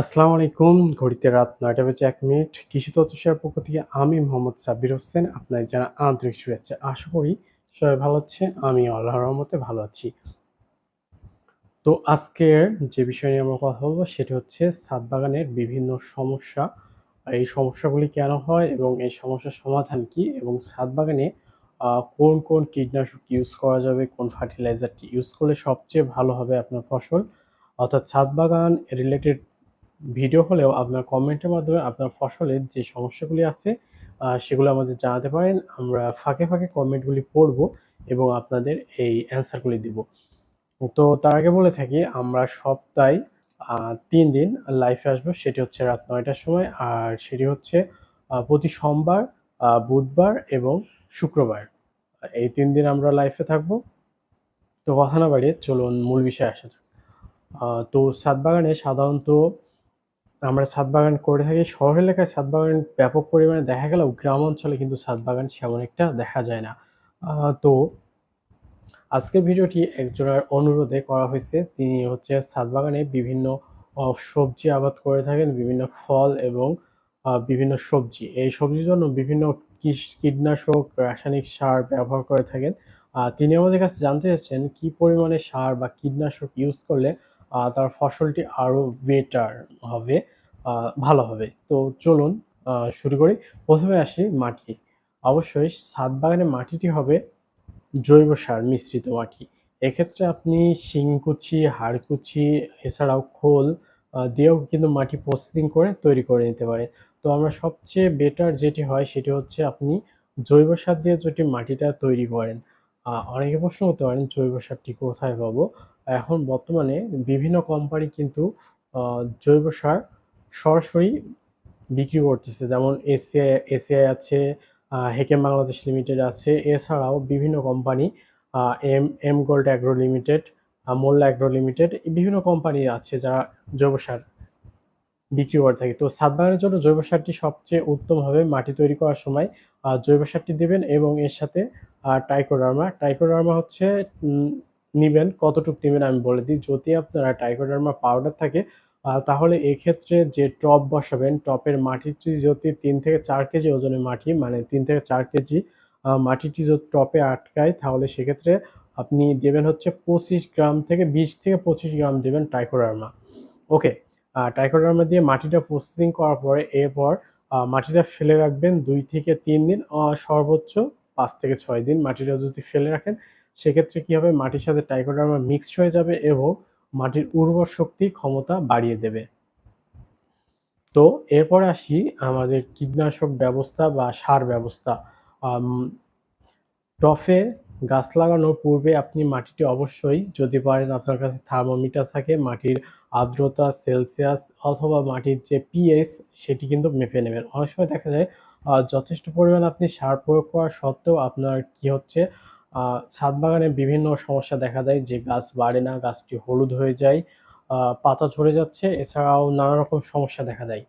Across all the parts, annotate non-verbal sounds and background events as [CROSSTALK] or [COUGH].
আসসালামু আলাইকুম, ঘড়িতে রাত নয়টা বেজে এক মিনিট। কৃষি সেবার পক্ষ থেকে আমি মোহাম্মদ সাব্বির হোসেন। আপনার যারা আন্তরিক শুভেচ্ছা। আশা করি সবাই ভালো আছে আমি আল্লাহর রহমতে ভালো আছি। তো আজকের যে বিষয় নিয়ে আমরা কথা বলব, সেটি হচ্ছে ছাদ বাগানের বিভিন্ন সমস্যা। এই সমস্যাগুলি কেন হয় এবং এই সমস্যার সমাধান কি এবং ছাদ বাগানে কোন কোন কীটনাশক ইউজ করা যাবে, কোন ফার্টিলাইজারটি ইউজ করলে সবচেয়ে ভালো হবে আপনার ফসল? অর্থাৎ ছাদ বাগান রিলেটেড ভিডিও হলেও আপনার কমেন্টের মাধ্যমে আপনার ফসলের যে সমস্যাগুলি আছে সেগুলো আমাদের জানাতে পারেন। আমরা ফাঁকে ফাঁকে কমেন্টগুলি পড়ব এবং আপনাদের এই অ্যান্সারগুলি দিব। তো তার আগে বলে থাকি, আমরা সপ্তাহে তিন দিন লাইফে আসব। সেটি হচ্ছে রাত নয়টার সময় আর সেটি হচ্ছে প্রতি সোমবার বুধবার এবং শুক্রবার। এই তিন দিন আমরা লাইফে থাকব। তো কথা না বাড়িয়ে চলুন মূল বিষয়ে আসা যাক। তো ছাদ বাগানে সাধারণত আমরা ছাদ বাগান করে থাকি, শহর এলাকায় ছাদ বাগান ব্যাপক পরিমাণে দেখা গেলেও গ্রাম অঞ্চলে কিন্তু ছাদ বাগান সেমন একটা দেখা যায় না। তো আজকের ভিডিওটি একজনের অনুরোধে করা হয়েছে। তিনি হচ্ছে ছাদ বাগানে বিভিন্ন সবজি আবাদ করে থাকেন, বিভিন্ন ফল এবং বিভিন্ন সবজি। এই সবজির জন্য বিভিন্ন কীট- কীটনাশক, রাসায়নিক সার ব্যবহার করে থাকেন। তিনি আমাদের কাছে জানতে চাচ্ছেন কি পরিমাণে সার বা কীটনাশক ইউজ করলে তার ফসলটি আরও বেটার হবে ভালো হবে। তো চলুন শুরু করি। প্রথমে আসি মাটি। অবশ্যই ছাদ বাগানে মাটিটি হবে জৈব সার, মিশ্রিত মাটি। এক্ষেত্রে আপনি শিংকুচি হাড়কুচি এছাড়াও খোল দিয়েও কিন্তু মাটি প্রসেসিং করে তৈরি করে নিতে পারে তো আমরা সবচেয়ে বেটার যেটি হয় সেটি হচ্ছে আপনি জৈব সার দিয়ে যদি মাটিটা তৈরি করেন অনেকে প্রশ্ন করতে পারেন জৈব সারটি কোথায় পাবো? এখন বর্তমানে বিভিন্ন কোম্পানি কিন্তু জৈব সার সরাসরি বিক্রি করতেছে। যেমন এসিআই এসিআই আছে হেকেম বাংলাদেশ লিমিটেড আছে। এছাড়াও বিভিন্ন company M M gold agro limited Molla agro limited বিভিন্ন কোম্পানি আছে যারা জৈব সার বিক্রি করে থাকে। তো ছাদ বাগানের জন্য জৈব সারটি সবচেয়ে উত্তম হবে মাটি তৈরি করার সময়। জৈব সারটি দেবেন এবং এর সাথে টাইকোডার্মা টাইকোডার্মা হচ্ছে নিবেন, কতটুকু নেবেন আমি বলে দিই। যদি আপনারা টাইকোডার্মা পাউডার থাকে তাহলে এক্ষেত্রে যে টপ বসাবেন টপের মাটিটি যদি তিন থেকে চার কেজি ওজনের মাটি মানে তিন থেকে চার কেজি মাটিটি যদি টপে আটকায়, তাহলে সেক্ষেত্রে আপনি দেবেন হচ্ছে পঁচিশ গ্রাম থেকে বিশ থেকে পঁচিশ গ্রাম দেবেন টাইকোডার্মা ওকে টাইকোডার্মা দিয়ে মাটিটা প্রসেসিং করার পরে এরপর মাটিটা ফেলে রাখবেন দুই থেকে তিন দিন সর্বোচ্চ পাঁচ থেকে ছয় দিন। মাটিটা যদি ফেলে রাখেন সেক্ষেত্রে কি হবে? মাটির সাথে টাইকোডার্মা মিক্সড হয়ে যাবে এবং মাটির উর্বর শক্তি ক্ষমতা বাড়িয়ে দেবে। তো এরপর আসি আমাদের কীটনাশক ব্যবস্থা বা সার ব্যবস্থা। টফে গাছ লাগানোর পূর্বে আপনি মাটিটি অবশ্যই যদি পারেন আপনার কাছে থার্মোমিটার থাকে, মাটির আর্দ্রতা সেলসিয়াস অথবা মাটির যে পিএইচ সেটি কিন্তু মেপে নেবেন। অনেক সময় দেখা যায় যথেষ্ট পরিমাণ আপনি সার প্রয়োগ করা সত্ত্বেও আপনার কি হচ্ছে ছাদ বাগানে বিভিন্ন সমস্যা দেখা দেয় যে গাছ বাড়ে না, গাছটি হলুদ হয়ে যায় পাতা ঝরে যাচ্ছে, এছাড়াও নানা রকম সমস্যা দেখা দেয়।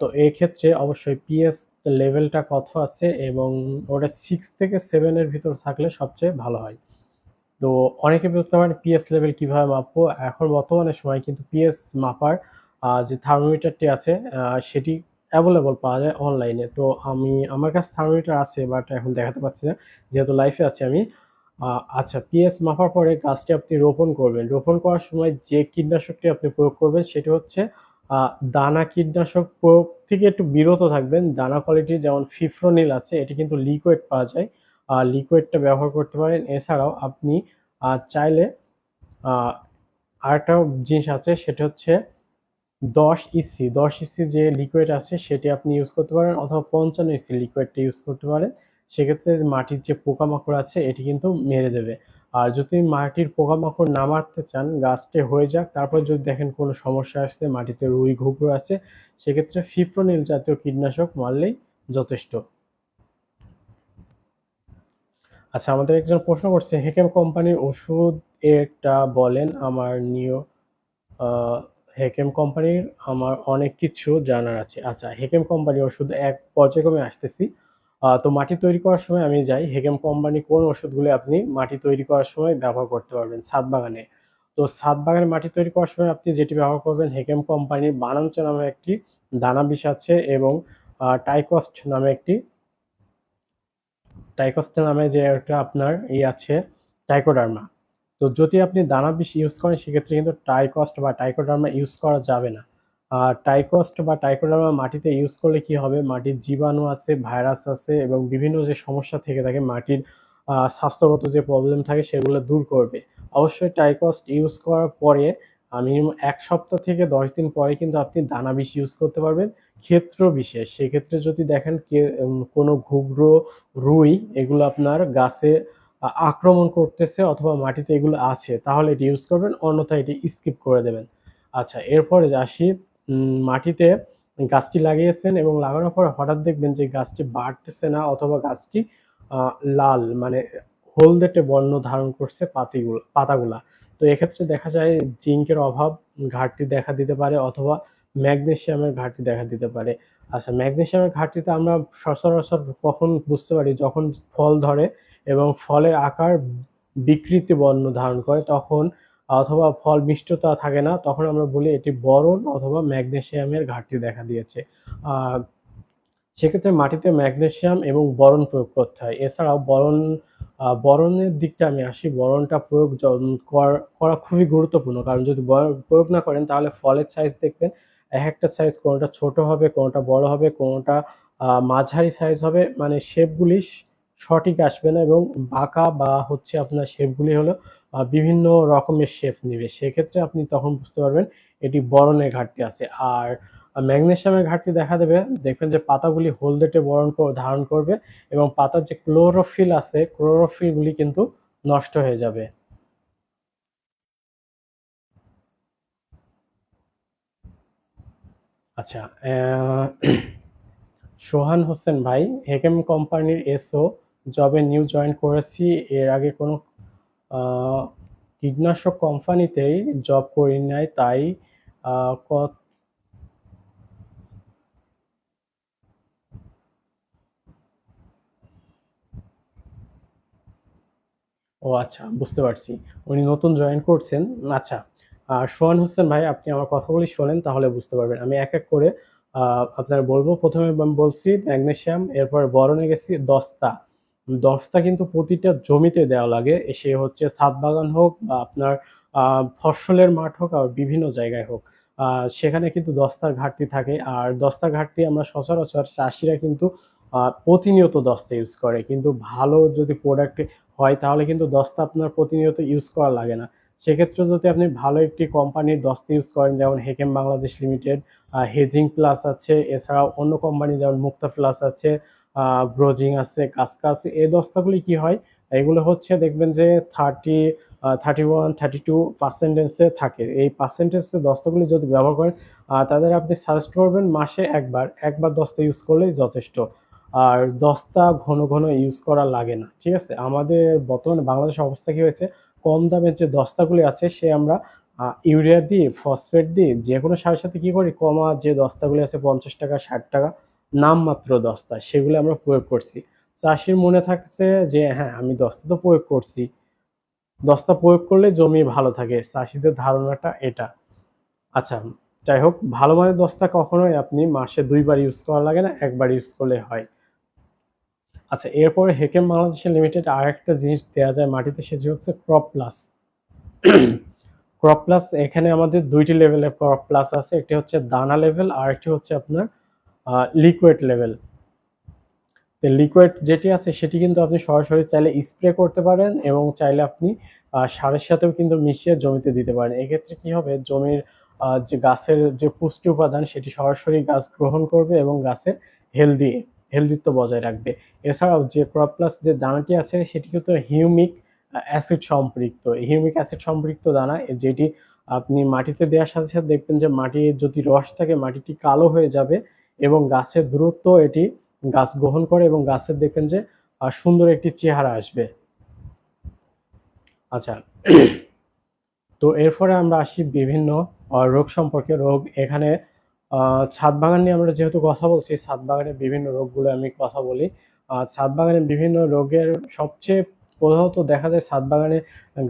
তো ক্ষেত্রে অবশ্যই পিএস লেভেলটা কত আছে এবং ওটা সিক্স থেকে সেভেনের ভিতর থাকলে সবচেয়ে ভালো হয়। তো অনেকে বলতে পারেন পিএস লেভেল কীভাবে মাপবো? এখন বর্তমানে সময় কিন্তু পিএস মাপার যে থার্মোমিটারটি আছে সেটি অ্যাভেলেবল পাওয়া যায় অনলাইনে তো আমি, আমার কাছে থার্মোমিটার আছে বাট এখন দেখাতে পাচ্ছি না। যেহেতু লাইফে আছি আমি। আচ্ছা পিএস মাপার পরে গাছটি আপনি রোপণ করবেন। রোপণ করার সময় যে কীটনাশকটি আপনি প্রয়োগ করবেন, সেটি হচ্ছে দানা কীটনাশক প্রয়োগ থেকে একটু বিরত থাকবেন। দানা কোয়ালিটি যেমন ফিফ্রোনিল আছে, এটি কিন্তু লিকুইড পাওয়া যায়। লিকুইডটা ব্যবহার করতে পারেন। এছাড়াও আপনি চাইলে আরেকটা জিনিস আছে, সেটা হচ্ছে দশ ইসি দশ ইসি যে লিকুইড আছে সেটি আপনি ইউজ করতে পারেন অথবা পঞ্চান্ন ইসি লিকুইডটা ইউজ করতে পারেন। সেক্ষেত্রে মাটির যে পোকামাকড় আছে এটি কিন্তু মেরে দেবে। আর যদি মাটির পোকামাকড় না মারতে চান গাছটি হয়ে যাক তারপর যদি দেখেন কোনো সমস্যা আসছে মাটিতে রুই ঘুঘু আছে সেক্ষেত্রে ফিপ্রোনিল জাতীয় কীটনাশক মারলেই যথেষ্ট। আচ্ছা আমাদের একজন প্রশ্ন করছে হেকেম কোম্পানির ওষুধ একটা বলেন আমার আহ, হেকেম কোম্পানির আমার অনেক কিছু জানার আছে। আচ্ছা হেকেম কোম্পানির ওষুধ এক পর্যায়ক্রমে আসতেছি। তো মাটি তৈরি করার সময় আমি যাই। হেকেম কোম্পানি কোন ওষুধগুলো আপনি মাটি তৈরি করার সময় ব্যবহার করতে পারবেন? ছাদ বাগানে তো ছাদ বাগানে মাটি তৈরি করার সময় আপনি যেটি ব্যবহার করবেন হেকেম কোম্পানির বানাঞ্চ নামে একটি দানা বিষ আছে এবং টাইকস্ট নামে একটি টাইকস্ট নামে যে একটা আপনার ই আছে টাইকোডার্মা তো যদি আপনি দানা বিষ ইউজ করেন, সেক্ষেত্রে কিন্তু টাইকস্ট বা টাইকোডার্মা ইউজ করা যাবে না। আর টাইকস্ট বা টাইকোডার্মা মাটিতে ইউজ করলে কি হবে? মাটির জীবাণু আছে ভাইরাস আছে এবং বিভিন্ন যে সমস্যা থেকে থাকে, মাটির স্বাস্থ্যগত যে প্রবলেম থাকে, সেগুলো দূর করবে। অবশ্যই টাইকস্ট ইউজ করার পরে মিনিমাম এক সপ্তাহ থেকে দশ দিন পরে কিন্তু আপনি দানা বিষ ইউজ করতে পারবেন। ক্ষেত্র বিশেষ, সেক্ষেত্রে যদি দেখেন কোনো ঘুঘরো, রুই, এগুলো আপনার গাছে আক্রমণ করতেছে অথবা মাটিতে এগুলো আছে, তাহলে এটি ইউজ করবেন, অন্যথায় এটি স্কিপ করে দেবেন। আচ্ছা এরপরে আসি মাটিতে গাছটি লাগিয়েছেন এবং লাগানোর পরে হঠাৎ দেখবেন যে গাছটি বাড়তেছে না অথবা গাছটি লাল মানে হলদেটে বর্ণ ধারণ করছে পাতিগুলো, পাতাগুলা। তো এক্ষেত্রে দেখা যায় জিঙ্কের অভাব, ঘাটতি দেখা দিতে পারে অথবা ম্যাগনেসিয়ামের ঘাটতি দেখা দিতে পারে। আচ্ছা ম্যাগনেশিয়ামের ঘাটতিতে আমরা সচরাচর কখন বুঝতে পারি? যখন ফল ধরে এবং ফলের আকার বিকৃতি বর্ণ ধারণ করে, তখন অথবা ফল মিষ্টতা থাকে না, তখন আমরা বলি এটি বরণ অথবা ম্যাগনেশিয়ামের ঘাটতি দেখা দিয়েছে। সেক্ষেত্রে মাটিতে ম্যাগনেশিয়াম এবং বরণ প্রয়োগ করতে হয়। এছাড়াও বরণ বরণের দিকটা আমি আসি, বরণটা প্রয়োগ করা খুবই গুরুত্বপূর্ণ। কারণ যদি প্রয়োগ না করেন, তাহলে ফলের সাইজ দেখবেন, এক একটা সাইজ কোনোটা ছোট হবে, কোনোটা বড় হবে, কোনোটা মাঝারি সাইজ হবে মানে শেপগুলি সঠিক আসবে না এবং বাঁকা বা হচ্ছে আপনার শেপগুলি হলো বিভিন্ন রকমের শেপ নেবে। সেক্ষেত্রে আপনি তখন বুঝতে পারবেন এটি বরণের ঘাটতি আছে। আর ম্যাগনেশিয়ামের ঘাটতি দেখা দেবে। দেখবেন যে পাতাগুলি হলদেটে বরণ ধারণ করবে এবং পাতার যে ক্লোরোফিল আছে ক্লোরোফিলগুলি কিন্তু নষ্ট হয়ে যাবে। আচ্ছা [CLEARS THROAT] সোহান হোসেন ভাই, হেকেম কোম্পানির এসও জবে নিউ জয়েন করেছি, এর আগে কোনো কীটনাশক কোম্পানিতেই জব করি নাই, তাই কত ও আচ্ছা বুঝতে পারছি। উনি নতুন জয়েন করছেন আচ্ছা। আর সোহান হোসেন ভাই, আপনি আমার কথাগুলি শোনেন, তাহলে বুঝতে পারবেন। আমি এক এক করে আপনার বলব। প্রথমে বলছি, ম্যাগনেশিয়াম, এরপর বরণে গেছি, দস্তা। দস্তা কিন্তু প্রতিটা জমিতে দেওয়া লাগে। সে হচ্ছে ছাদ বাগান হোক বা আপনার ফসলের মাঠ হোক আর বিভিন্ন জায়গায় হোক। সেখানে কিন্তু দস্তার ঘাটতি থাকে। আর দস্তার ঘাটতি আমরা সচরাচর চাষিরা কিন্তু প্রতিনিয়ত দস্তা ইউজ করে। কিন্তু ভালো যদি প্রোডাক্ট হয়, তাহলে কিন্তু দস্তা আপনার প্রতিনিয়ত ইউজ করা লাগে না। সেক্ষেত্রে যদি আপনি ভালো একটি কোম্পানির দস্তা ইউজ করেন, যেমন হেকেম বাংলাদেশ লিমিটেড হেজিং প্লাস আছে। এছাড়াও অন্য কোম্পানি যেমন মুক্তা প্লাস আছে। ব্রোজিং আছে, কাসকা আছে, এই দস্তাগুলি কি হয়? এগুলো হচ্ছে দেখবেন যে thirty thirty one thirty two পার্সেন্টেজে থাকে। এই পার্সেন্টেজে দস্তাগুলি যদি ব্যবহার করেন তাদের আপনি সাজেস্ট করবেন মাসে একবার একবার দস্তা ইউজ করলেই যথেষ্ট। আর দস্তা ঘন ঘন ইউজ করা লাগে না, ঠিক আছে? আমাদের বর্তমানে বাংলাদেশ অবস্থা কী হয়েছে? কম দামের যে দস্তাগুলি আছে, সে আমরা ইউরিয়া দিই ফসফেট দিই যে কোনো সারের সাথে কী করি? কমা যে দস্তাগুলি আছে, পঞ্চাশ টাকা, ষাট টাকা নামমাত্র দস্তা, সেগুলো আমরা প্রয়োগ করছি। চাষির মনে থাকছে যে হ্যাঁ আমি দস্তা তো প্রয়োগ করছি। দস্তা প্রয়োগ করলে জমি ভালো থাকে, চাষিদের ধারণাটা এটা। আচ্ছা যাই হোক, ভালো মানের দস্তা কখনোই আপনি মাসে দুইবার ইউজ করা লাগে না, একবার ইউজ করলে হয়। আচ্ছা এরপরে হেকেম বাংলাদেশ লিমিটেড আর একটা জিনিস দেওয়া যায় মাটিতে, সেটি হচ্ছে ক্রপ প্লাস ক্রপ প্লাস এখানে আমাদের দুইটি লেভেলের ক্রপ প্লাস আছে, একটি হচ্ছে দানা লেভেল আর একটি হচ্ছে আপনার লিকুইড লেভেল তো লিকুইড যেটি আছে, সেটি কিন্তু আপনি সরাসরি চাইলে স্প্রে করতে পারেন এবং চাইলে আপনি সারের সাথেও কিন্তু মিশিয়ে জমিতে দিতে পারেন। এক্ষেত্রে কি হবে? জমির যে গাছের যে পুষ্টি উপাদান, সেটি সরাসরি গাছ গ্রহণ করবে এবং গাছের হেলদি হেলদিত্ব বজায় রাখবে। এছাড়াও যে ক্রপ প্লাস যে দানাটি আছে, সেটি কিন্তু হিউমিক অ্যাসিড সম্পৃক্ত। হিউমিক অ্যাসিড সম্পৃক্ত দানা, যেটি আপনি মাটিতে দেওয়ার সাথে সাথে দেখবেন যে মাটির যদি রস থাকে, মাটিটি কালো হয়ে যাবে এবং গাছের দ্রুত এটি গাছ গ্রহণ করে এবং গাছের দেখবেন যে সুন্দর একটি চেহারা আসবে। আচ্ছা [CLEARS THROAT] তো এরপরে আমরা আসি বিভিন্ন রোগ সম্পর্কে। রোগ এখানে ছাদ বাগান নিয়ে আমরা যেহেতু কথা বলছি, ছাদ বাগানের বিভিন্ন রোগগুলো আমি কথা বলি। ছাদ বাগানে বিভিন্ন রোগের সবচেয়ে প্রধানত দেখা যায় ছাদ বাগানে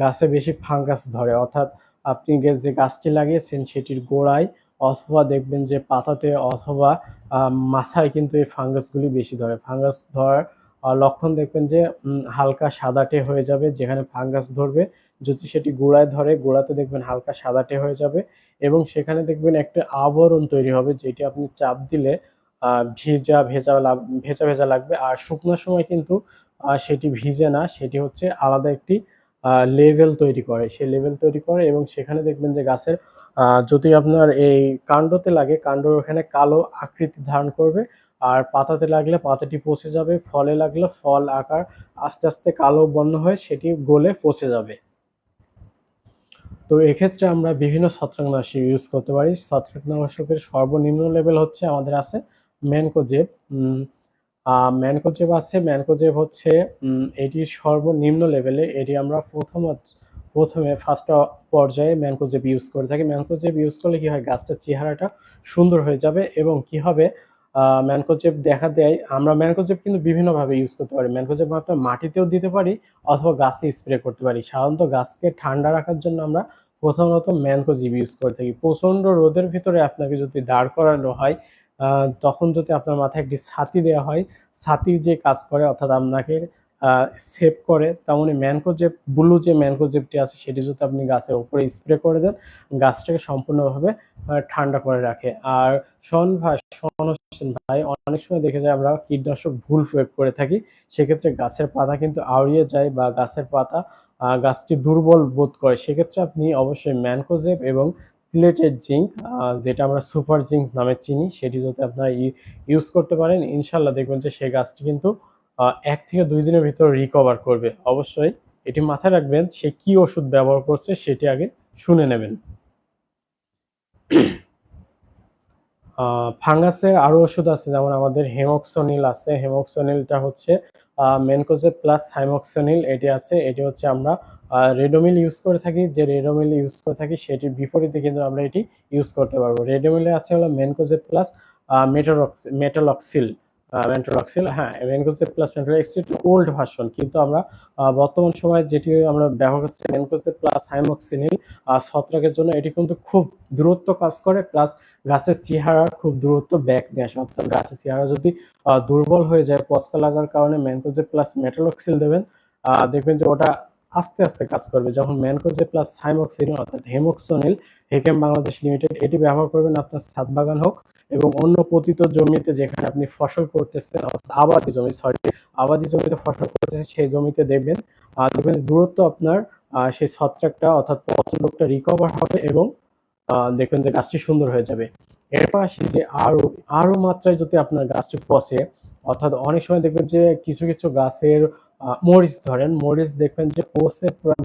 গাছে বেশি ফাঙ্গাস ধরে। অর্থাৎ আপনি যে গাছটি লাগিয়েছেন, সেটির গোড়ায় অথবা দেখবেন যে পাতাতে অথবা মাথায় কিন্তু এই ফাঙ্গাসগুলি বেশি ধরে। ফাঙ্গাস ধরার লক্ষণ দেখবেন যে হালকা সাদাটে হয়ে যাবে, যেখানে ফাঙ্গাস ধরবে। যদি সেটি গোড়ায় ধরে, গোড়াতে দেখবেন হালকা সাদাটে হয়ে যাবে এবং সেখানে দেখবেন একটা আবরণ তৈরি হবে, যেটি আপনি চাপ দিলে ভিজা, ভেজা ভেজা ভেজা লাগবে। আর শুকনো সময় কিন্তু সেটি ভিজে না, সেটি হচ্ছে আলাদা একটি লেভেল তৈরি করে। সেই লেভেল তৈরি করে এবং সেখানে দেখবেন যে গাছের যদি আপনার এই কাণ্ডতে লাগে, কাণ্ড ওখানে কালো আকৃতি ধারণ করবে আর পাতাতে লাগলে পাতাটি পচে যাবে, ফলে লাগলে ফল আকার আস্তে আস্তে কালো বন্য হয়ে সেটি গলে পচে যাবে। তো এক্ষেত্রে আমরা বিভিন্ন ছত্রাকনাশক ইউজ করতে পারি। ছত্রাকনাশকের সর্বনিম্ন লেভেল হচ্ছে আমাদের আছে ম্যানকোজেব। ম্যানকোজেব আছে। ম্যানকোজেব হচ্ছে এটি সর্বনিম্ন লেভেলে এটি আমরা প্রথম প্রথমে ফার্স্ট পর্যায়ে ম্যানকোজেব ইউজ করে থাকি। ম্যানকোজেব ইউজ করলে কি হয়? গাছটার চেহারাটা সুন্দর হয়ে যাবে এবং কি হবে? ম্যানকোজেব দেখা দেয়, আমরা ম্যানকোজেব কিন্তু বিভিন্নভাবে ইউজ করতে পারি। ম্যানকোজেব আমরা মাটিতেও দিতে পারি অথবা গাছে স্প্রে করতে পারি। সাধারণত গাছকে ঠান্ডা রাখার জন্য আমরা প্রথমত ম্যানকোজেব ইউজ করে থাকি। প্রচণ্ড রোদের ভিতরে আপনাকে যদি দাঁড় করানো হয় তখন যদি আপনার মাথায় একটি ছাতি দেওয়া হয় ছাতি যে কাজ করে, অর্থাৎ আপনাকে সেভ করে, তেমনি ম্যানকোজেব ব্লু যে ম্যানকোজেবটি আছে, সেটি যদি আপনি গাছের উপরে স্প্রে করে দেন, গাছটাকে সম্পূর্ণভাবে ঠান্ডা করে রাখে। আর শন ভাই, শন হোসেন ভাই, অনেক সময় দেখে যায় আমরা কীটনাশক ভুল প্রয়োগ করে থাকি, সেক্ষেত্রে গাছের পাতা কিন্তু আউড়িয়ে যায় বা গাছের পাতা গাছটি দুর্বল বোধ করে। সেক্ষেত্রে আপনি অবশ্যই ম্যানকোজেব এবং সিলেটেড জিঙ্ক যেটা আমরা সুপার জিঙ্ক নামে চিনি, সেটি যদি আপনারা ইউজ করতে পারেন ইনশাল্লাহ দেখবেন যে সেই গাছটি কিন্তু এক থেকে দুই দিনের ভিতর রিকভার করবে। অবশ্যই এটি মাথায় রাখবেন, সে কি ওষুধ ব্যবহার করছে সেটি আগে শুনে নেবেন। [CLEARS THROAT] ফাঙ্গাসের আরও ওষুধ আছে, যেমন আমাদের হেমক্সোনিল আছে। হেমক্সোনিলটা হচ্ছে মেনকোজেব প্লাস হাইমক্সোনিল, এটি আছে। এটি হচ্ছে আমরা রেডোমিল ইউজ করে থাকি, যে রেডোমিল ইউজ করে থাকি, সেটির বিপরীতে কিন্তু আমরা এটি ইউজ করতে পারব। রেডোমিলে আছে হলো মেনকোজেব প্লাস মেটালক্সিল মেন্টোলক্সিল হ্যাঁ মেনকোজেব প্লাস মেন্টোলক্সিল ওল্ড ভার্সন কিন্তু আমরা বর্তমান সময়ে যেটি আমরা ব্যবহার করছি মেনকোজেব প্লাস হাইমক্সিনিল ছত্রাকের জন্য এটি কিন্তু খুব দূরত্ব কাজ করে প্লাস গাছের চেহারা খুব দূরত্ব ব্যাক আসে অর্থাৎ গাছের চেহারা যদি দুর্বল হয়ে যায় পচকা লাগার কারণে ম্যানকোজে প্লাস মেটালক্সিল দেবেন দেখবেন যে ওটা আস্তে আস্তে কাজ করবে। যখন ম্যানকোজে প্লাস হাইমক্সিল অর্থাৎ হেমক্সোনিল, হেকেম বাংলাদেশ লিমিটেড এটি ব্যবহার করবেন আপনার ছাদ বাগান হোক এবং অন্য পতিত জমিতে যেখানে আপনি ফসল করতেছেন আবাদি জমি সরি আবাদি জমিতে ফসল করতেছেন, সেই জমিতে দেখবেন দেখবেন দূরত্ব আপনার সেই ছত্রাকটা, অর্থাৎ পচন রোগটা রিকভার হবে এবং দেখবেন যে গাছটি সুন্দর হয়ে যাবে। এরপর আসি যে আরও আরও মাত্রায় যদি আপনার গাছটি পচে, অর্থাৎ অনেক সময় দেখবেন যে কিছু কিছু গাছের মরিচ ধরেন, মরিচ দেখবেন যে পুরা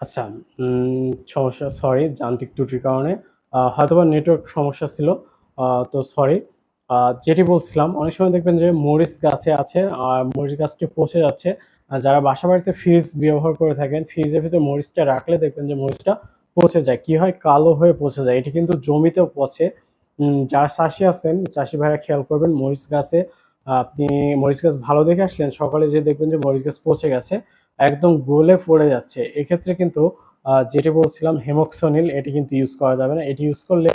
আচ্ছা সমস্যা সরি যান্ত্রিক ত্রুটির কারণে হয়তোবা নেটওয়ার্ক সমস্যা ছিল তো সরি যেটি বলছিলাম, অনেক সময় দেখবেন যে মরিচ গাছে আছে, আর মরিচ গাছটি পচে যাচ্ছে যারা বাসা বাড়িতে ফ্রিজ ব্যবহার করে থাকেন ফ্রিজের ভিতরে মরিচটা রাখলে দেখবেন যে মরিচটা পচে যায়, কি হয়? কালো হয়ে পচে যায়। এটি কিন্তু জমিতেও পচে। যারা চাষি আছেন, চাষি ভাইরা খেয়াল করবেন, মরিচ গাছে আপনি মরিচ গাছ ভালো দেখে আসলেন, সকালে যে দেখবেন যে মরিচ গাছ পচে গেছে, একদম গোলে পড়ে যাচ্ছে। এক্ষেত্রে কিন্তু যেটি বলছিলাম, হেমক্সোনিল, এটি কিন্তু ইউজ করা যাবে না। এটি ইউজ করলে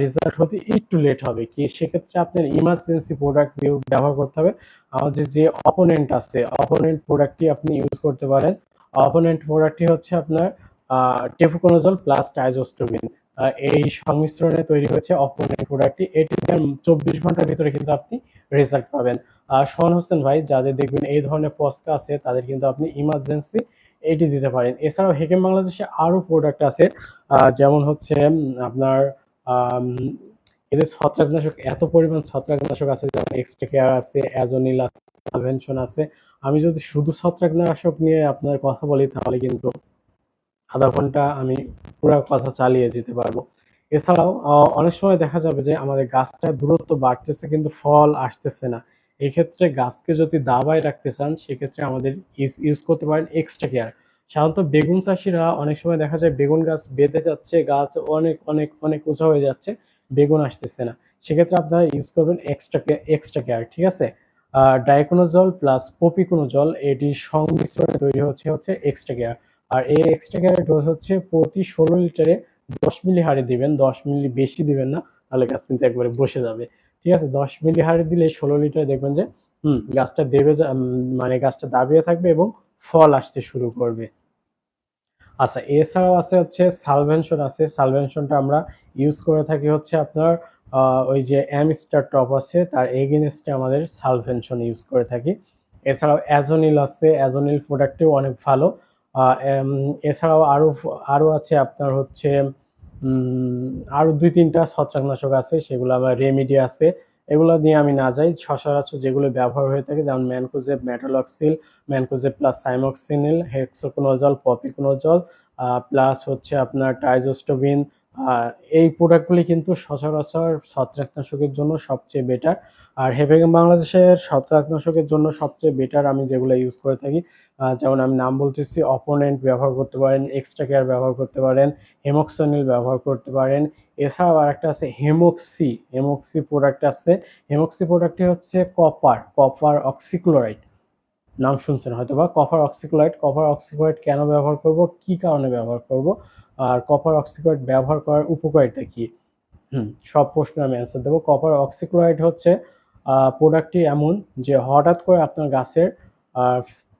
রেজাল্ট হতে একটু লেট হবে। কি, সেক্ষেত্রে আপনার ইমার্জেন্সি প্রোডাক্ট ব্যবহার করতে হবে। আমাদের যে অপোনেন্ট আছে অপোনেন্ট প্রোডাক্টটি আপনি ইউজ করতে পারেন। অপোনেন্ট প্রোডাক্টটি হচ্ছে আপনার টেফুকোনোজল প্লাস টাইজোস্টোবিন এই সংমিশ্রণে তৈরি হয়েছে অপোনেন্ট প্রোডাক্টটি এটি চব্বিশ ঘণ্টার ভিতরে কিন্তু আপনি রেজাল্ট পাবেন। আর শোন হোসেন ভাই, যাদের দেখবেন এই ধরনের পস্তা আছে, তাদের কিন্তু আপনি ইমার্জেন্সি এটি দিতে পারেন। এছাড়াও হেকেম বাংলাদেশে আরও প্রোডাক্ট আছে যেমন হচ্ছে আপনার এদের ছত্রাকনাশক, এত পরিমাণ ছত্রাকনাশক আছে, যেমন এক্সট্রা কেয়ার আছে অ্যাজোনিল আছে সালভেনশন আছে। আমি যদি শুধু ছত্রাকনাশক নিয়ে আপনার কথা বলি, তাহলে কিন্তু আধা ঘণ্টা আমি পুরো কথা চালিয়ে যেতে পারব। এছাড়াও অনেক সময় দেখা যাবে যে আমাদের গাছটা দূরত্ব বাড়তেছে কিন্তু ফল আসতেছে না। এক্ষেত্রে গাছকে যদি দাবায় রাখতে চান, সেক্ষেত্রে আমাদের ইউজ ইউজ করতে পারেন এক্সট্রা কেয়ার। সাধারণত বেগুন চাষিরা অনেক সময় দেখা যায় বেগুন গাছ বেঁধে যাচ্ছে, গাছ অনেক অনেক অনেক উঁচা হয়ে যাচ্ছে, বেগুন আসতেছে না। সেক্ষেত্রে আপনারা ইউজ করবেন এক্সট্রা এক্সট্রা কেয়ার, ঠিক আছে? ডাইকোনোজল প্লাস পপিকোনোজল, এটির সংমিশ্রণে তৈরি হচ্ছে হচ্ছে এক্সট্রা কেয়ার। আর এই এক্সট্রা কেয়ারের ডোজ হচ্ছে প্রতি ষোলো লিটারে দশ মিলি হারে দিবেন, দশ মিলি বেশি দিবেন না, তাহলে গাছ কিন্তু একবারে বসে যাবে। ঠিক আছে? দশ মিলি হারে দিলে ষোলো লিটারে দেখবেন যে, হুম, গাছটা দেবে মানে গাছটা দাবিয়ে থাকবে এবং ফল আসতে শুরু করবে। আচ্ছা এছাড়াও আছে হচ্ছে সালভেনশন আছে। সালভেনশনটা আমরা ইউজ করে থাকি হচ্ছে আপনার ওই যে অ্যামস্টার টপ আছে, তার এগেনস্টে আমাদের সালভেনশন ইউজ করে থাকি। এছাড়াও অ্যাজোনিল আছে। অ্যাজোনিল প্রোডাক্টটিও অনেক ভালো। এছাড়াও আরও আরও আছে আপনার হচ্ছে আরও দুই তিনটা ছত্রাকনাশক আছে, সেগুলো আবার রেমিডি আছে। এগুলো নিয়ে আমি না যাই, সচরাচর যেগুলো ব্যবহার হয়ে থাকে, যেমন mancozeb metalaxyl mancozeb plus cymoxanil hexaconazole propiconazole plus হচ্ছে আপনার টাইজোস্টোবিন এই প্রোডাক্টগুলি কিন্তু সচরাচর ছত্রাকনাশকের জন্য সবচেয়ে বেটার আর হেভেগেম বাংলাদেশের ছত্রাকনাশকের জন্য সবচেয়ে বেটার আমি যেগুলো ইউজ করে থাকি যেমন আমি নাম বলতেছি অপোনেন্ট ব্যবহার করতে পারেন এক্সট্রা কেয়ার ব্যবহার করতে পারেন হেমক্সনিল ব্যবহার করতে পারেন। এছাড়াও আরেকটা আছে হেমোক্সি হেমোক্সি প্রোডাক্ট আছে। হেমোক্সি প্রোডাক্টটি হচ্ছে কপার কপার অক্সিক্লোরাইড নাম শুনছেন হয়তো বা কপার অক্সিক্লোরাইড কপার অক্সিক্লোরাইড কেন ব্যবহার করব? কি কারণে ব্যবহার করব? আর কপার অক্সিক্লোরাইড ব্যবহার করার উপকারিতা কি? হুম, সব প্রশ্নের আমি অ্যান্সার দেবো। কপার অক্সিক্লোরাইড হচ্ছে প্রোডাক্টটি এমন যে হঠাৎ করে আপনার গাছের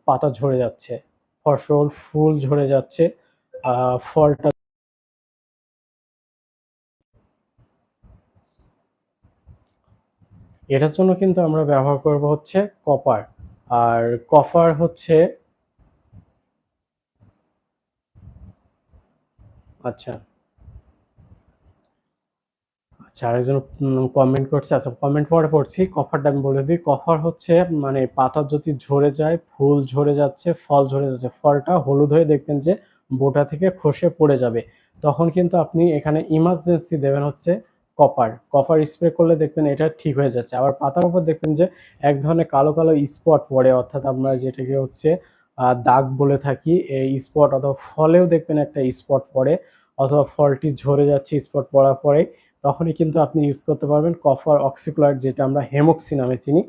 পাতা ঝরে যাচ্ছে, ফসল, ফুল ঝরে যাচ্ছে ফলটা এটার জন্য কিন্তু আমরা ব্যবহার করব হচ্ছে কপার। আর কপার হচ্ছে আচ্ছা। আচ্ছা আরেকজন কমেন্ট করছে। আচ্ছা কমেন্ট পরে পড়ছি। কফারটা আমি বলে দিই। কফার হচ্ছে মানে পাতা যদি ঝরে যায়, ফুল ঝরে যাচ্ছে, ফল ঝরে যাচ্ছে, ফলটা হলুদ হয়ে দেখবেন যে বোটা থেকে খসে পড়ে যাবে। তখন কিন্তু আপনি এখানে ইমার্জেন্সি দেবেন হচ্ছে কপার কপার স্প্রে করলে দেখবেন এটা ঠিক হয়ে যাচ্ছে। আবার পাতার উপর দেখবেন যে এক ধরনের কালো কালো স্পট পড়ে। অর্থাৎ আমরা যেটাকে হচ্ছে দাগ বলে থাকি, এই স্পট অথবা ফলেও দেখবেন একটা স্পট পড়ে। অথবা ফলটি ঝরে যাচ্ছে স্পট পড়ার পরে। তখনই কিন্তু আপনি ইউজ করতে পারবেন কপার অক্সিক্লোরাইড যেটা আমরা হেমক্সি নামে চিনি।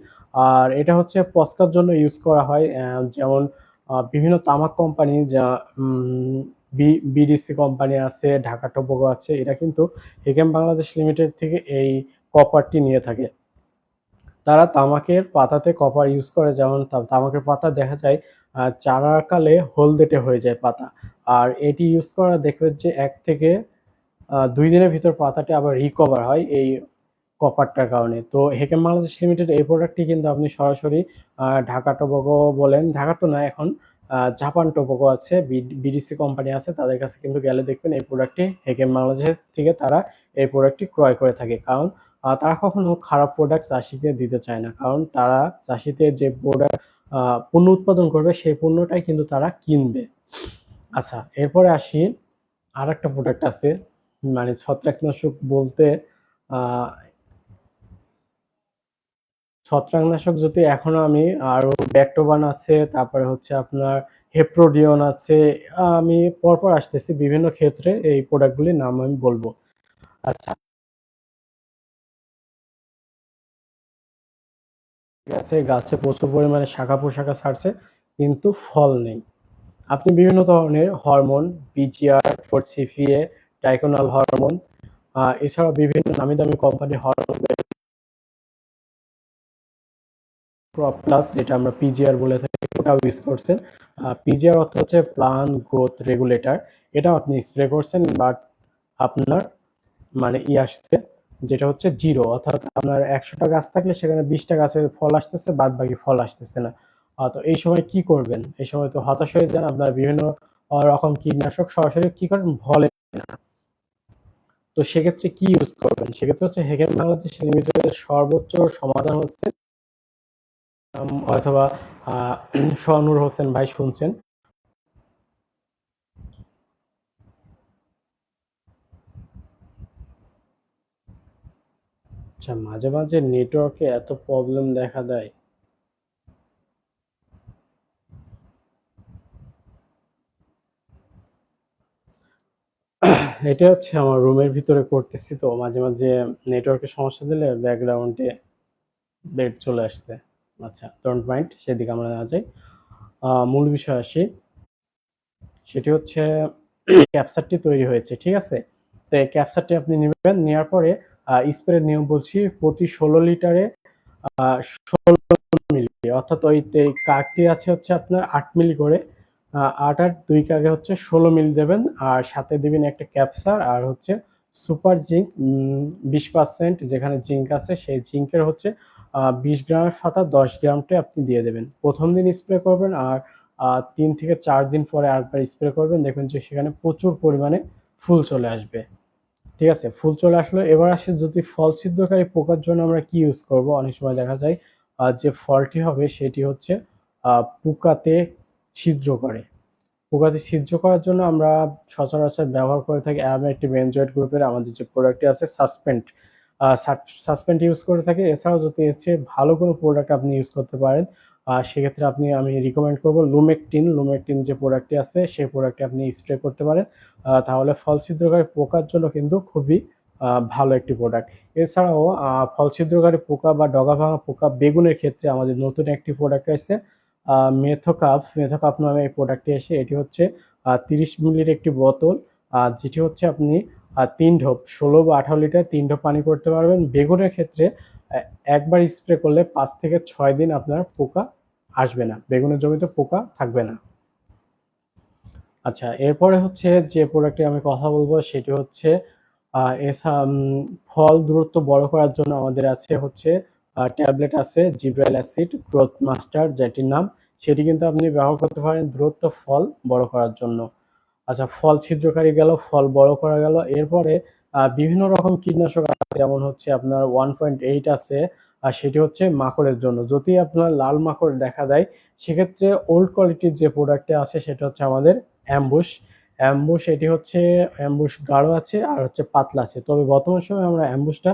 আর এটা হচ্ছে পস্কার জন্য ইউজ করা হয় যেমন বিভিন্ন তামাক কোম্পানি যা বিডিসি কোম্পানি আছে, ঢাকা টোবাকো আছে এটা কিন্তু হেকেম বাংলাদেশ লিমিটেড থেকে এই কপারটি নিয়ে থাকে। তারা তামাকের পাতাতে কপার ইউজ করে, যেমন তামাকের পাতা দেখা যায় চারাকালে হলদেটে হয়ে যায় পাতা। আর এটি ইউজ করা দেখবেন যে এক থেকে দুই দিনের ভিতর পাতাটা আবার রিকভার হয় এই কপারটার কারণে। তো হেকেম বাংলাদেশ লিমিটেড এই প্রোডাক্টটি কিন্তু আপনি সরাসরি ঢাকা টোবাকো বলেন। ঢাকা তো না, এখন জাপান টোবাকো আছে বিডিসি কোম্পানি আছে, তাদের কাছে কিন্তু গেলে দেখবেন এই প্রোডাক্টটি হেকেম বাংলাদেশের থেকে তারা এই প্রোডাক্টটি ক্রয় করে থাকে। কারণ তারা কখনো খারাপ প্রোডাক্ট চাষিকে দিতে চায় না। কারণ, তারা চাষিতে যে প্রোডাক্ট পণ্য উৎপাদন করবে, সেই পণ্যটাই কিন্তু তারা কিনবে। আচ্ছা এরপরে আসি আর একটা প্রোডাক্ট আছে মানে ছত্রাকনাশক বলতে ছত্রাকনাশক যদি এখনও আমি আরও ব্যাকটোবান আছে, তারপরে হচ্ছে আপনার হেপ্রোডিয়ন আছে, আমি পরপর আসতেছি বিভিন্ন ক্ষেত্রে এই প্রোডাক্টগুলির নাম আমি বলব। আচ্ছা। আছে, গাছে প্রচুর পরিমাণে শাখা পোশাখা ছাড়ছে, কিন্তু ফল নেই। আপনি বিভিন্ন ধরনের হরমোন বিজিআর ফোর্সিফিএ ডাইকোনাল হরমোন আহ, এছাড়াও বিভিন্ন নামি দামি কোম্পানির হরমোন ক্রপ প্লাস যেটা আমরা পিজিআর বলে থাকি ওটাও ইউজ করছেন। পিজিআর অর্থ হচ্ছে প্লান গ্রোথ রেগুলেটর এটাও আপনি স্প্রে করছেন বাট আপনার মানে ই আসছে যেটা হচ্ছে জিরো অর্থাৎ আপনার একশোটা গাছ থাকলে সেখানে বিশটা গাছের ফল আসতেছে বাদ বাকি ফল আসতেছে না। তো এই সময় কি করবেন? এই সময় তো হতাশ হয়ে যান আপনার বিভিন্ন রকম কীটনাশক সরাসরি কি করেন? ফলে তো সেক্ষেত্রে কি ইউজ করবেন? সেক্ষেত্রে হচ্ছে হেগেন বাংলাদেশ লিমিটেডের সর্বোচ্চ সমাধান হচ্ছে অথবা আহ, সোহানুর হোসেন ভাই শুনছেন। আচ্ছা মাঝে মাঝে নেটওয়ার্কে এত প্রবলেম দেখা দেয়। এটা হচ্ছে আমার রুমের ভিতরে করতেছি তো, মাঝে মাঝে নেটওয়ার্কের সমস্যা দিলে ব্যাকগ্রাউন্ডে বেড চলে আসছে। আচ্ছা ডোন্ট মাইন্ড সেদিকে আমরা না যাই। মূল বিষয় আসি। সেটি হচ্ছে ক্যাপসারটি তৈরি হয়েছে, ঠিক আছে? তো এই ক্যাপসারটি আপনি নেবেন, নেওয়ার পরে স্প্রে নিয়ম বলছি, প্রতি ষোলো লিটারে ষোলো মিলি অর্থাৎ ওই কার্ডটি আছে হচ্ছে আপনার আট মিলি করে। আট আট দুই কাগে হচ্ছে ষোলো মিলি দেবেন, আর সাথে দিবেন একটা ক্যাপসার, আর হচ্ছে সুপার জিঙ্ক বিশ পার্সেন্ট যেখানে জিঙ্ক আছে সেই জিঙ্কের হচ্ছে বিশ গ্রামের ফাতা দশ গ্রামটা আপনি দিয়ে দেবেন। প্রথম দিন স্প্রে করবেন, আর তিন থেকে চার দিন পরে আরেকবার স্প্রে করবেন, দেখবেন যে সেখানে প্রচুর পরিমাণে ফুল চলে আসবে। ঠিক আছে? ফুল চলে আসলো। এবার আসে যদি ফল ছিদ্রকারী পোকার জন্য আমরা কি ইউজ করব? অনেক সময় দেখা যায় যে ফলটি হবে সেটি হচ্ছে পোকাতে ছিদ্র করে। পোকাতে ছিদ্র করার জন্য আমরা সচরাচর ব্যবহার করে থাকি অ্যামাইটি বেনজয়েড গ্রুপের। আমাদের যে প্রোডাক্টটি আছে সাসপেন্ড সাসপেন্ড ইউজ করে থাকি। এছাড়াও যদি চেয়ে ভালো কোনো প্রোডাক্ট আপনি ইউজ করতে পারেন সেক্ষেত্রে আপনি, আমি রিকমেন্ড করব লুমেকটিন লুমেকটিন যে প্রোডাক্টটি আছে, সেই প্রোডাক্টটি আপনি স্প্রে করতে পারেন। তাহলে ফল ছিদ্রকারী পোকার জন্য কিন্তু খুবই ভালো একটি প্রোডাক্ট এছাড়াও ফল ছিদ্রকারী পোকা বা ডগা ভাঙা পোকা বেগুনের ক্ষেত্রে আমাদের নতুন একটি প্রোডাক্ট এসেছে মেথোকাপ মেথোকাপ নামে এই প্রোডাক্টটি এসে এটি হচ্ছে তিরিশ মিলির একটি বোতল যেটি হচ্ছে আপনি তিন ঢোপ ষোলো বা আঠারো লিটার তিন ঢোপ পানি করতে পারবেন। বেগুনের ক্ষেত্রে একবার স্প্রে করলে পাঁচ থেকে ছয় দিন আপনার পোকা আসবে না। বেগুনের জমিতে পোকা থাকবে না। আচ্ছা এরপরে হচ্ছে যে প্রোডাক্টে আমি কথা বলব সেটি হচ্ছে উম, ফল দূরত্ব বড় করার জন্য আমাদের আছে হচ্ছে ট্যাবলেট আছে জিব্রাইল অ্যাসিড, গ্রোথ মাস্টার, যেটির নাম, সেটি কিন্তু আপনি ব্যবহার করতে পারেন দ্রুত ফল বড় করার জন্য। আচ্ছা ফল ছিদ্রকারী গেল, ফল বড় করা গেল। এরপরে বিভিন্ন রকম কীটনাশক আছে, যেমন হচ্ছে আপনার ওয়ান পয়েন্ট এইট আছে, আর সেটি হচ্ছে মাকড়ের জন্য। যদি আপনার লাল মাকড় দেখা দেয়, সেক্ষেত্রে ওল্ড কোয়ালিটির যে প্রোডাক্টটা আছে, সেটা হচ্ছে আমাদের অ্যাম্বুশ। অ্যাম্বুশ, এটি হচ্ছে অ্যাম্বুশ গাঢ় আছে আর হচ্ছে পাতলা আছে। তবে বর্তমান সময়ে আমরা অ্যাম্বুশটা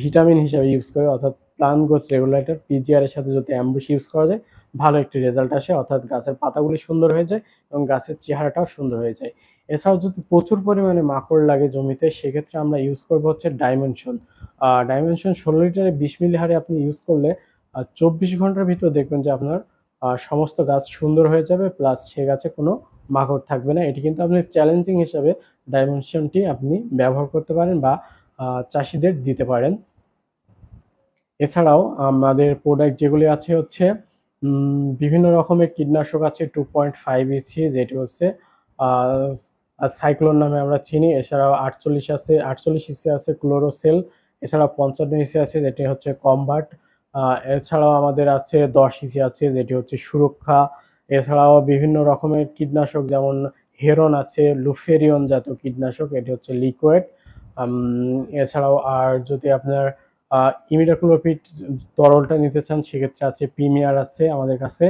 ভিটামিন হিসেবে ইউজ করি, অর্থাৎ প্লান গ্রোথ রেগুলেটর পিজিআর এর সাথে যদি অ্যাম্বুশ ইউজ করা যায়, ভালো একটি রেজাল্ট আসে। অর্থাৎ গাছের পাতাগুলি সুন্দর হয়ে যায় এবং গাছের চেহারাটাও সুন্দর হয়ে যায়। এছাড়াও যদি প্রচুর পরিমাণে মাকড় লাগে জমিতে, সেক্ষেত্রে আমরা ইউজ করব হচ্ছে ডাইমেনশন ডাইমেনশন ষোলো লিটারে বিশ মিলি হারে আপনি ইউজ করলে চব্বিশ ঘণ্টার ভিতর দেখবেন যে আপনার সমস্ত গাছ সুন্দর হয়ে যাবে প্লাস সে গাছে কোনো মাকড় থাকবে না। এটি কিন্তু আপনি চ্যালেঞ্জিং হিসাবে ডাইমেনশনটি আপনি ব্যবহার করতে পারেন বা চাষিদের দিতে পারেন। এছাড়াও আমাদের প্রোডাক্ট যেগুলি আছে হচ্ছে বিভিন্ন রকমের কীটনাশক আছে টু পয়েন্ট ফাইভ ইসি যেটি হচ্ছে সাইক্লোন নামে আমরা চিনি। এছাড়াও আটচল্লিশ আছে, আটচল্লিশ ইসি আছে ক্লোরোসেল এছাড়াও পঞ্চান্ন ইসি আছে যেটি হচ্ছে কমবাট এছাড়াও আমাদের আছে দশ ইসি আছে যেটি হচ্ছে সুরক্ষা। এছাড়াও বিভিন্ন রকমের কীটনাশক যেমন হেরন আছে লুফেরিয়ন জাতীয় কীটনাশক, এটি হচ্ছে লিকুইড এছাড়াও আর যদি আপনার ইমিডাক্লোপিড তরলটা নিতে চান, সেক্ষেত্রে আছে প্রিমিয়ার আছে আমাদের কাছে।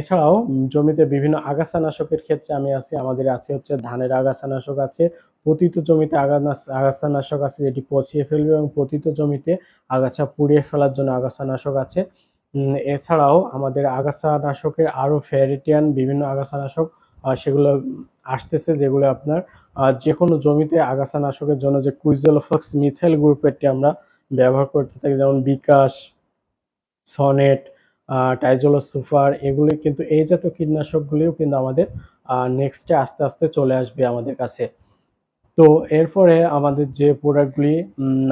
এছাড়াও জমিতে বিভিন্ন আগাছানাশকের ক্ষেত্রে আমি আছি, আমাদের আছে হচ্ছে ধানের আগাছানাশক আছে, পতিত জমিতে আগানাস- আগাছানাশক আছে যেটি পচিয়ে ফেলবে এবং পতিত জমিতে আগাছা পুড়িয়ে ফেলার জন্য আগাছানাশক আছে। এছাড়াও আমাদের আগাছানাশকের আরও ভ্যারিটিয়ান বিভিন্ন আগাছানাশক সেগুলো আসতেছে যেগুলো আপনার যে কোনো জমিতে আগাছানাশকের জন্য যে কুইজেলোফক্স মিথাইল গ্রুপেরটি আমরা ব্যবহার করতে থাকি, যেমন বিকাশ, সনেট টাইজোলো সুপার, এগুলি কিন্তু এই জাতীয় কীটনাশকগুলিও কিন্তু আমাদের নেক্সটে আস্তে আস্তে চলে আসবে আমাদের কাছে। তো এরপরে আমাদের যে প্রোডাক্টগুলি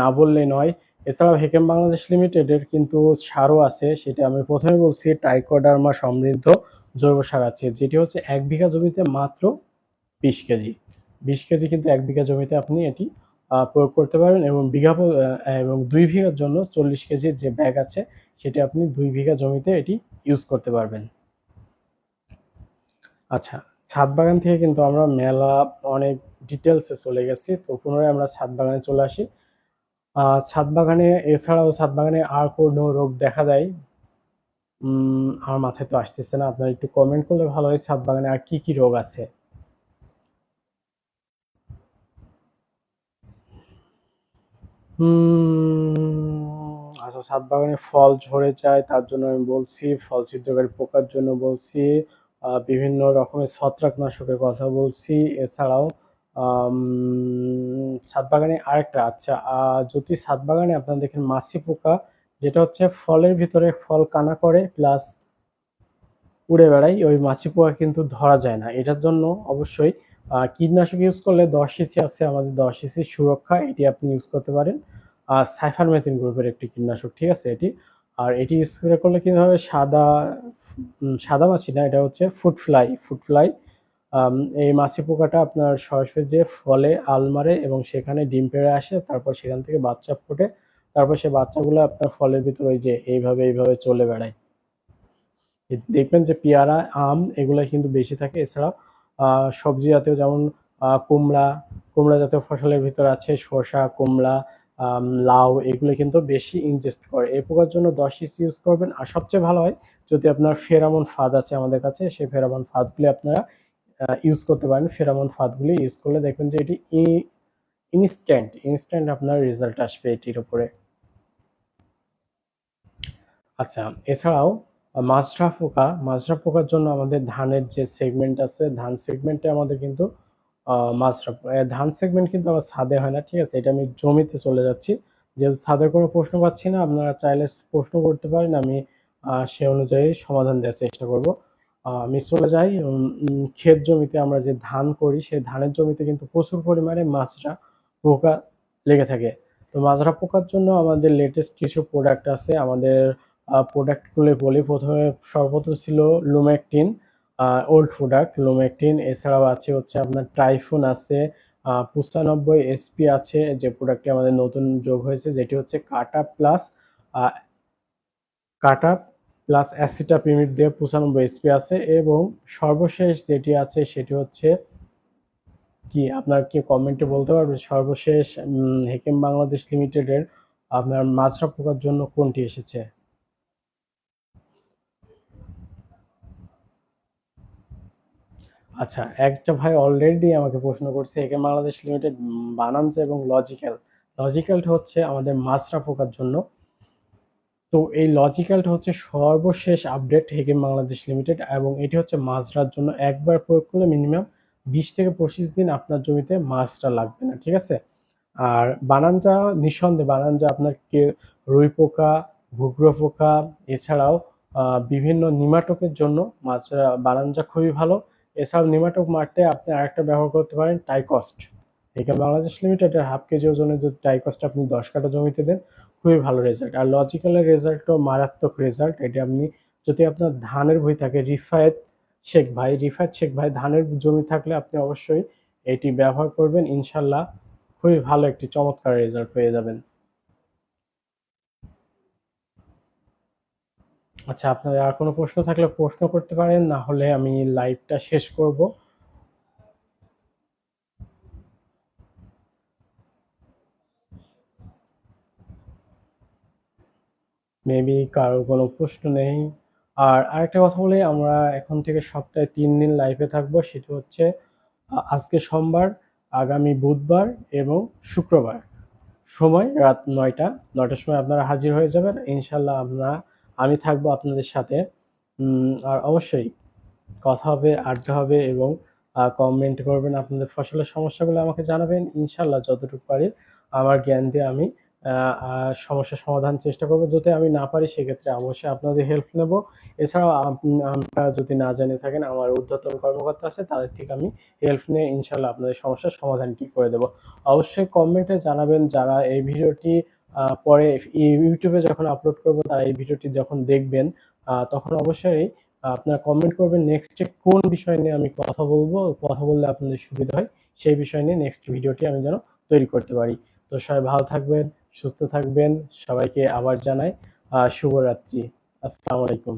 না বললে নয়, এছাড়াও হেকেম বাংলাদেশ লিমিটেডের কিন্তু সারও আছে, সেটা আমি প্রথমে বলছি ট্রাইকোডার্মা সমৃদ্ধ জৈব সার আছে, যেটি হচ্ছে এক বিঘা জমিতে মাত্র বিশ কেজি। বিশ কেজি কিন্তু এক বিঘা জমিতে আপনি এটি প্রয়োগ করতে পারেন এবং বিঘা এবং দুই বিঘার জন্য চল্লিশ কেজির যে ব্যাগ আছে, সেটি আপনি দুই বিঘা জমিতে এটি ইউজ করতে পারবেন। আচ্ছা ছাদ বাগান থেকে কিন্তু আমরা মেলা অনেক ডিটেলসে চলে গেছি, তো পুনরায় আমরা ছাদ বাগানে চলে আসি। ছাদ বাগানে, এছাড়াও ছাদ বাগানে আর কোনো রোগ দেখা দেয় আমার মাথায় তো আসতেছে না, আপনারা একটু কমেন্ট করলে ভালো হয়, ছাদ বাগানে আর কি কি রোগ আছে? আচ্ছা ছাদ বাগানে ফল ঝরে যায়, তার জন্য আমি বলছি, ফল ছিদ্রকারী পোকার জন্য বলছি বিভিন্ন রকমের ছত্রাকনাশকের কথা বলছি। এছাড়াও ছাদ বাগানে আরেকটা আচ্ছা যদি ছাদ বাগানে আপনারা দেখেন মাছি পোকা, যেটা হচ্ছে ফলের ভিতরে ফল কানা করে, প্লাস উড়ে বেড়ায়, ওই মাছি পোকা কিন্তু ধরা যায় না। এটার জন্য অবশ্যই কীটনাশক ইউজ করলে দশ ইসি আছে আমাদের দশ ইসি সুরক্ষা এটি আপনি ইউজ করতে পারেন। আর সাইফারমেথিন গ্রুপের একটি কীটনাশক ঠিক আছে এটি? আর এটি স্প্রে করলে কিন্তু হবে? সাদা সাদা মাছি না এটা হচ্ছে ফুড ফ্লাই ফুড ফ্লাই এই মাছি পোকাটা আপনার সরাসরি যে ফলে আল মারে এবং সেখানে ডিম পেড়ে আসে তারপর সেখান থেকে বাচ্চা ফোটে তারপর সে বাচ্চাগুলো আপনার ফলের ভিতরে ওই যে এইভাবে এইভাবে চলে বেড়ায়। দেখবেন যে পেয়ারা আম এগুলো কিন্তু বেশি থাকে। এছাড়াও আহ, সবজি জাতীয় যেমন কুমড়া কুমড়া জাতীয় ফসলের ভিতর আছে শসা, কুমড়া লাউ, এগুলো কিন্তু বেশি ইনজেস্ট করে। এই পোকার জন্য দশ ইস ইউজ করবেন। আর সবচেয়ে ভালো হয়, যদি আপনার ফেরামন ফাঁদ আছে আমাদের কাছে, সেই ফেরামন ফাঁদগুলি আপনারা ইউজ করতে পারেন। ফেরামন ফাঁদগুলি ইউজ করলে দেখবেন যে এটি ইনস্ট্যান্ট ইনস্ট্যান্ট আপনার রেজাল্ট আসবে এটির উপরে। আচ্ছা এছাড়াও মাজরা পোকা মাজরা পোকার জন্য আমাদের ধানের যে সেগমেন্ট আছে, ধান সেগমেন্টে আমাদের কিন্তু মাজরা ধান সেগমেন্ট কিন্তু আমার ছাদে হয় না, ঠিক আছে? এটা আমি জমিতে চলে যাচ্ছি। যেহেতু ছাদের কোনো প্রশ্ন পাচ্ছি না, আপনারা চাইলে প্রশ্ন করতে পারেন, আমি সে অনুযায়ী সমাধান দেওয়ার চেষ্টা করব। আমি চলে যাই ক্ষেত জমিতে আমরা যে ধান করি, সেই ধানের জমিতে কিন্তু প্রচুর পরিমাণে মাজরা পোকা লেগে থাকে। তো মাজরা পোকার জন্য আমাদের লেটেস্ট কিছু প্রোডাক্ট আছে, আমাদের প্রোডাক্টগুলো বলি, প্রথমে সর্বপ্রথম ছিল লুমেকটিন ওল্ড প্রোডাক্ট লুমেকটিন এছাড়াও আছে হচ্ছে আপনার ট্রাইফুন আছে পঁচানব্বই এসপি আছে, যে প্রোডাক্টটি আমাদের নতুন যোগ হয়েছে, যেটি হচ্ছে কাটা প্লাস কাটা প্লাস অ্যাসিটা অ্যাসিটাপিমিড দিয়ে পঁচানব্বই এসপি আছে, এবং সর্বশেষ যেটি আছে সেটি হচ্ছে কি? আপনার কি কমেন্টে বলতে পারবেন? সর্বশেষ হেকেম বাংলাদেশ লিমিটেডের আপনার মাজরা পোকার জন্য কোনটি এসেছে? আচ্ছা একটা ভাই অলরেডি আমাকে প্রশ্ন করছে, একে বাংলাদেশ লিমিটেড বানানজা এবং লজিক্যাল লজিক্যালটা হচ্ছে আমাদের মাজরা পোকার জন্য। তো এই লজিক্যালটা হচ্ছে সর্বশেষ আপডেট হেকেম বাংলাদেশ লিমিটেড এবং এটি হচ্ছে মাছরার জন্য। একবার প্রয়োগ করলে মিনিমাম বিশ থেকে পঁচিশ দিন আপনার জমিতে মাজরা লাগবে না, ঠিক আছে? আর বানানজা নিঃসন্দেহে বানানজা আপনার রুই পোকা, ঘুঘরো পোকা, এছাড়াও বিভিন্ন নিমাটকের জন্য মাছরা বানানজা খুবই ভালো। এছাড়াও নিমাটক মারতে আপনি আরেকটা ব্যবহার করতে পারেন টাইকস্ট। এটা বাংলাদেশ লিমিটেডের হাফ কেজি ওজনের যদি টাইকস্ট আপনি দশ কাঠা জমিতে দেন, খুবই ভালো রেজাল্ট আর লজিক্যালের রেজাল্টও মারাত্মক রেজাল্ট এটা আপনি যদি আপনার ধানের বই থাকে, রিফায়েত শেখ ভাই, রিফায়েত শেখ ভাই ধানের জমি থাকলে আপনি অবশ্যই এটি ব্যবহার করবেন। ইনশাল্লাহ খুবই ভালো একটি চমৎকার রেজাল্ট পেয়ে যাবেন। আচ্ছা আপনাদের আর কোনো প্রশ্ন থাকলে প্রশ্ন করতে পারেন, না হলে আমি লাইভটা শেষ করব। মেবি কারোর কোনো প্রশ্ন নেই। আর আরেকটা কথা বলি, আমরা এখন থেকে সপ্তাহে তিন দিন লাইভে থাকব, সেটা হচ্ছে আজকে সোমবার, আগামী বুধবার এবং শুক্রবার। সময় রাত নয়টা, নয়টার সময় আপনারা হাজির হয়ে যাবেন। ইনশাল্লাহ আমরা আমি থাকব আপনাদের সাথে। আর অবশ্যই কথা হবে, আড্ডা হবে এবং কমেন্ট করবেন আপনাদের ফসলের সমস্যাগুলো আমাকে জানাবেন। ইনশাল্লাহ যতটুকু পারি আমার জ্ঞান দিয়ে আমি সমস্যার সমাধান চেষ্টা করব। যদি আমি না পারি সেক্ষেত্রে অবশ্যই আপনাদের হেল্প নেব। এছাড়াও আমরা যদি না জেনে থাকেন, আমার ঊর্ধ্বতন কর্মকর্তা আছে, তাদের থেকে আমি হেল্প নিয়ে ইনশাল্লাহ আপনাদের সমস্যার সমাধান ঠিক করে দেবো। অবশ্যই কমেন্টে জানাবেন যারা এই ভিডিওটি পরে ইউটিউবে যখন আপলোড করব, তারা এই ভিডিওটি যখন দেখবেন তখন অবশ্যই আপনারা কমেন্ট করবেন নেক্সটে কোন বিষয় নিয়ে আমি কথা বলব, কথা বললে আপনাদের সুবিধা হয়, সেই বিষয় নিয়ে নেক্সট ভিডিওটি আমি যেন তৈরি করতে পারি। তো সবাই ভালো থাকবেন, সুস্থ থাকবেন, সবাইকে আবার জানাই শুভরাত্রি। আসসালামু আলাইকুম।